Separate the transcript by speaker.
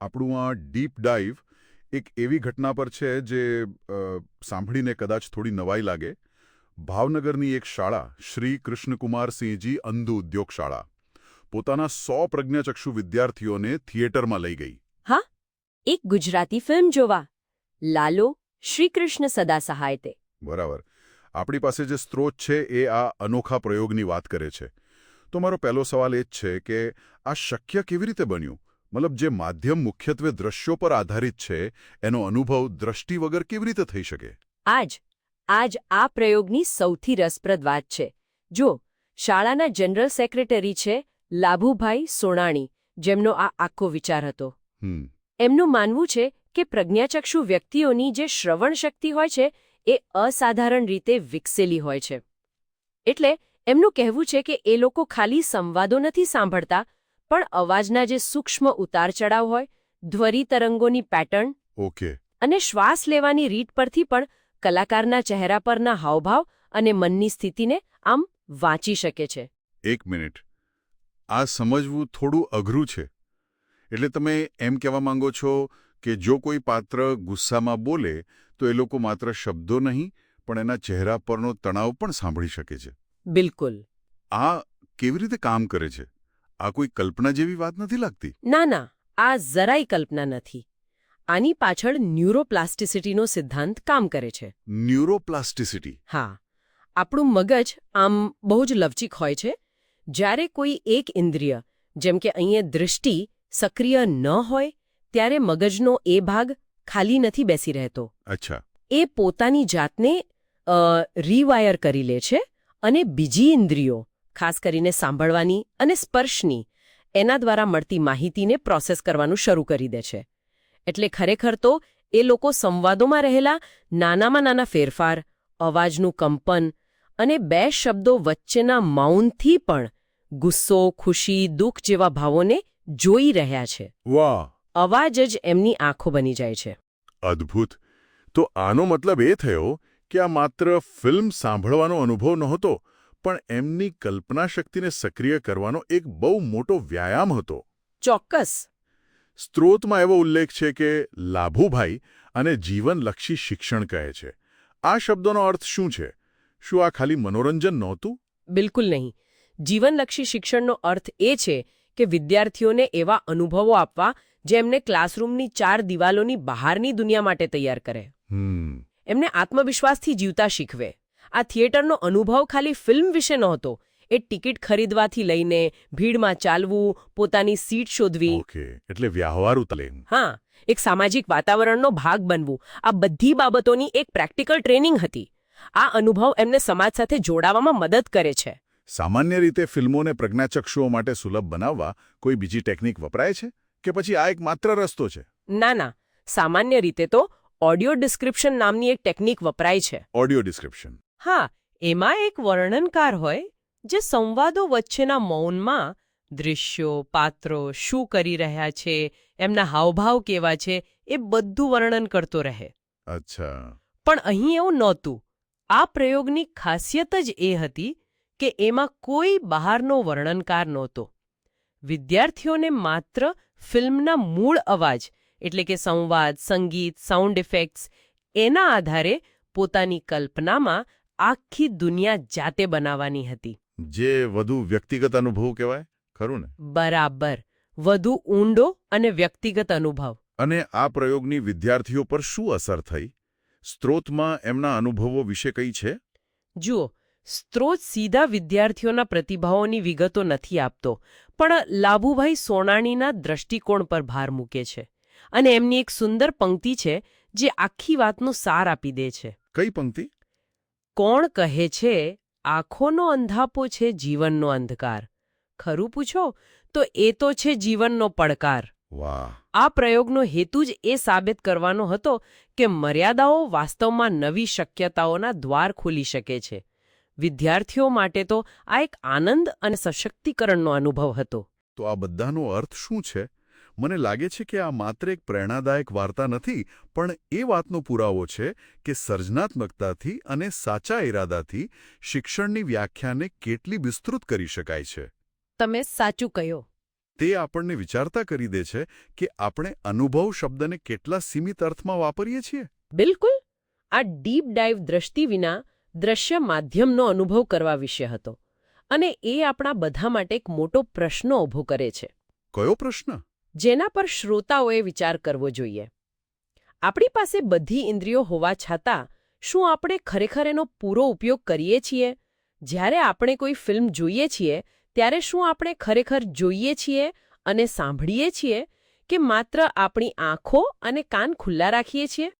Speaker 1: આપણું આ deep dive એક એવી ઘટના પર છે જે સાંભળીને કદાચ થોડી નવાઈ લાગે. ભાવનગરની એક શાળા શ્રી કૃષ્ણકુમારસિંહજી અંધ ઉદ્યોગ શાળા. પોતાના સો પ્રજ્ઞાચક્ષુ વિદ્યાર્થીઓને થિયેટરમાં લઈ ગઈ. હા?
Speaker 2: એક ગુજરાતી ફિલ્મ જોવા. લાલો શ્રીકૃષ્ણ સદા સહાય તે
Speaker 1: બરાબર. આપણી પાસે જે સ્ત્રોત છે એ આ અનોખા પ્રયોગની વાત કરે છે. તો મારો પહેલો સવાલ એ જ છે કે આ શક્ય કેવી રીતે બન્યું? મતલબ જે માધ્યમ મુખ્યત્વે દ્રશ્યો પર આધારિત છે એનો અનુભવ દ્રષ્ટિ વગર કેવી રીતે થઈ શકે?
Speaker 2: આજ આજ આ પ્રયોગની સૌથી રસપ્રદ વાત છે. જો શાળાના જનરલ સેક્રેટરી છે લાભુભાઈ સોણાણી જેમનો આ આખો વિચાર હતો. એમનું માનવું છે કે પ્રજ્ઞાચક્ષુ વ્યક્તિઓની જે શ્રવણ શક્તિ હોય છે એ અસાધારણ રીતે વિકસેલી હોય છે. એટલે એમનું કહેવું છે કે એ લોકો ખાલી સંવાદો નથી સાંભળતા પણ અવાજના જે સૂક્ષ્મ ઉતાર ચડાવ હોય ધ્વરી તરંગોની પેટર્ન
Speaker 1: ઓકે.
Speaker 2: અને શ્વાસ લેવાની રીત પરથી પણ કલાકારના ચહેરા પરના હાવભાવ અને મનની સ્થિતિને આમ વાંચી શકે છે.
Speaker 1: એક મિનિટ. આ સમજવું થોડું અઘરું છે. એટલે તમે એમ કહેવા માંગો છો કે જો કોઈ પાત્ર ગુસ્સામાં બોલે તો એ લોકો માત્ર શબ્દો નહીં પણ એના ચહેરા પરનો તણાવ પણ સાંભળી શકે છે.
Speaker 2: બિલકુલ.
Speaker 1: આ કેવી રીતે કામ કરે છે? આ કોઈ કલ્પના જેવી વાત નથી લાગતી?
Speaker 2: ના ના આ જરાય કલ્પના નથી. આની પાછળ ન્યુરોપ્લાસ્ટિસિટીનો સિદ્ધાંત કામ કરે છે.
Speaker 1: ન્યુરોપ્લાસ્ટિસિટી?
Speaker 2: હા. આપણું મગજ આમ બહુ જ લવચીક હોય છે. જ્યારે કોઈ એક ઇન્દ્રિય જેમ કે અહીંયા દૃષ્ટિ સક્રિય ન હોય ત્યારે મગજનો એ ભાગ ખાલી નથી બેસી રહેતો.
Speaker 1: અચ્છા.
Speaker 2: એ પોતાની જાતને રીવાયર કરી લે છે અને બીજી ઇન્દ્રિયો ખાસ કરીને સાંભળવાની અને સ્પર્શની એના દ્વારા મળતી માહિતીને પ્રોસેસ કરવાનું શરૂ કરી દે છે. એટલે ખરેખર તો એ લોકો સંવાદોમાં રહેલા નાનામાં નાના ફેરફાર અવાજનું કંપન અને બે શબ્દો વચ્ચેના માઉનથી પણ ગુસ્સો ખુશી દુઃખ જેવા ભાવોને જોઈ રહ્યા છે.
Speaker 1: વાહ!
Speaker 2: અવાજ જ એમની આંખો બની જાય છે.
Speaker 1: અદ્ભુત! તો આનો મતલબ એ થયો કે આ માત્ર ફિલ્મ સાંભળવાનો અનુભવ નહોતો પણ એમની કલ્પના શક્તિને સક્રિય કરવાનો એક બહુ મોટો વ્યાયામ હતો.
Speaker 2: ચોક્કસ.
Speaker 1: સ્ત્રોતમાં એવો ઉલ્લેખ છે કે લાભુભાઈ અને જીવનલક્ષી શિક્ષણ કહે છે. આ શબ્દોનો અર્થ શું છે? શું આ ખાલી મનોરંજન નહોતું?
Speaker 2: બિલકુલ નહીં. જીવનલક્ષી શિક્ષણનો અર્થ એ છે કે વિદ્યાર્થીઓને એવા અનુભવો આપવા જે એમને ક્લાસરૂમની ચાર દિવાલોની બહારની દુનિયા માટે તૈયાર કરે.
Speaker 1: હમ.
Speaker 2: એમને આત્મવિશ્વાસથી જીવતા શીખવે. આ થિયેટરનો અનુભવ ખાલી ફિલ્મ વિશે નહોતો. એ ટિકિટ ખરીદવાથી લઈને ભીડમાં ચાલવું પોતાની સીટ શોધવી.
Speaker 1: એટલે વ્યવહારુ તાલીમ.
Speaker 2: હા એક સામાજિક વાતાવરણનો ભાગ બનવું. આ બધી બાબતોની એક પ્રેક્ટિકલ ટ્રેનિંગ હતી. આ અનુભવ એમને સમાજ સાથે જોડાવામાં મદદ કરે છે.
Speaker 1: સામાન્ય રીતે ફિલ્મોને પ્રજ્ઞાચક્ષુઓ માટે સુલભ બનાવવા કોઈ બીજી ટેકનિક વપરાય છે? કે પછી આ એક માત્ર રસ્તો છે?
Speaker 2: ના ના. સામાન્ય રીતે તો ઓડિયો ડિસ્ક્રિપ્શન નામની એક ટેકનિક વપરાય છે.
Speaker 1: Audio description.
Speaker 2: હા એમાં એક વર્ણનકાર હોય જે સંવાદો વચ્ચેના મૌનમાં દૃશ્યો પાત્રો શું કરી રહ્યા છે એમના હાવભાવ કેવા છે એ બધું વર્ણન કરતો રહે.
Speaker 1: અચ્છા.
Speaker 2: પણ અહીં એવું નહોતું. આ પ્રયોગની ખાસિયત જ એ હતી કે એમાં કોઈ બહારનો વર્ણનકાર નહોતો. વિદ્યાર્થીઓને માત્ર ફિલ્મના મૂળ અવાજ એટલે કે સંવાદ સંગીત સાઉન્ડ ઇફેક્ટ્સ એના આધારે પોતાની કલ્પનામાં આખી દુનિયા જાતે બનાવવાની હતી.
Speaker 1: જે વધુ વ્યક્તિગત અનુભવ કહેવાય? ખરું ને?
Speaker 2: બરાબર. વધુ ઊંડો અને વ્યક્તિગત અનુભવ.
Speaker 1: અને આ પ્રયોગની વિદ્યાર્થીઓ પર શું અસર થઈ? સ્ત્રોતમાં એમના અનુભવો વિશે કંઈ છે?
Speaker 2: જુઓ સ્ત્રોત સીધા વિદ્યાર્થીઓના પ્રતિભાવોની વિગતો નથી આપતો પણ લાભુભાઈ સોનાણીના દ્રષ્ટિકોણ પર ભાર મૂકે છે. અને એમની એક સુંદર પંક્તિ છે જે આખી વાતનો સાર આપી દે છે.
Speaker 1: કઈ પંક્તિ?
Speaker 2: કોણ કહે છે આંખોનો અંધાપો છે જીવનનો અંધકાર? ખરું પૂછો? તો એ તો છે જીવનનો પડકાર.
Speaker 1: વાહ.
Speaker 2: આ પ્રયોગનો હેતુ જ એ સાબિત કરવાનો હતો કે મર્યાદાઓ વાસ્તવમાં નવી શક્યતાઓના દ્વાર ખોલી શકે છે. વિદ્યાર્થીઓ માટે તો આ એક આનંદ અને સશક્તિકરણનો અનુભવ હતો.
Speaker 1: તો આ બધાનો અર્થ શું છે? મને લાગે છે કે આ માત્ર એક પ્રેરણાદાયક વાર્તા નથી પણ એ વાતનો પુરાવો છે કે સર્જનાત્મકતાથી અને સાચા ઈરાદાથી શિક્ષણની વ્યાખ્યાને કેટલી વિસ્તૃત કરી શકાય છે.
Speaker 2: તમે સાચું કહ્યો.
Speaker 1: તે આપણને વિચારતા કરી દે છે કે આપણે અનુભવ શબ્દને કેટલા સીમિત અર્થમાં વાપરીએ છીએ.
Speaker 2: બિલકુલ. આ ડીપ ડાઇવ દ્રષ્ટિ વિના દ્રશ્ય માધ્યમનો અનુભવ કરવા વિશે હતો અને એ આપણા બધા માટે એક મોટો પ્રશ્ન ઊભો કરે છે.
Speaker 1: કયો પ્રશ્ન?
Speaker 2: જેના પર શ્રોતાઓએ વિચાર કરવો જોઈએ. આપણી પાસે બધી ઇન્દ્રિયો હોવા છતાં, શું આપણે ખરેખર એનો પૂરો ઉપયોગ કરીએ છીએ? જ્યારે આપણે કોઈ ફિલ્મ જોઈએ છીએ, ત્યારે શું આપણે ખરેખર જોઈએ છીએ અને સાંભળીએ છીએ કે માત્ર આપણી આંખો અને કાન ખુલ્લા રાખીએ છીએ?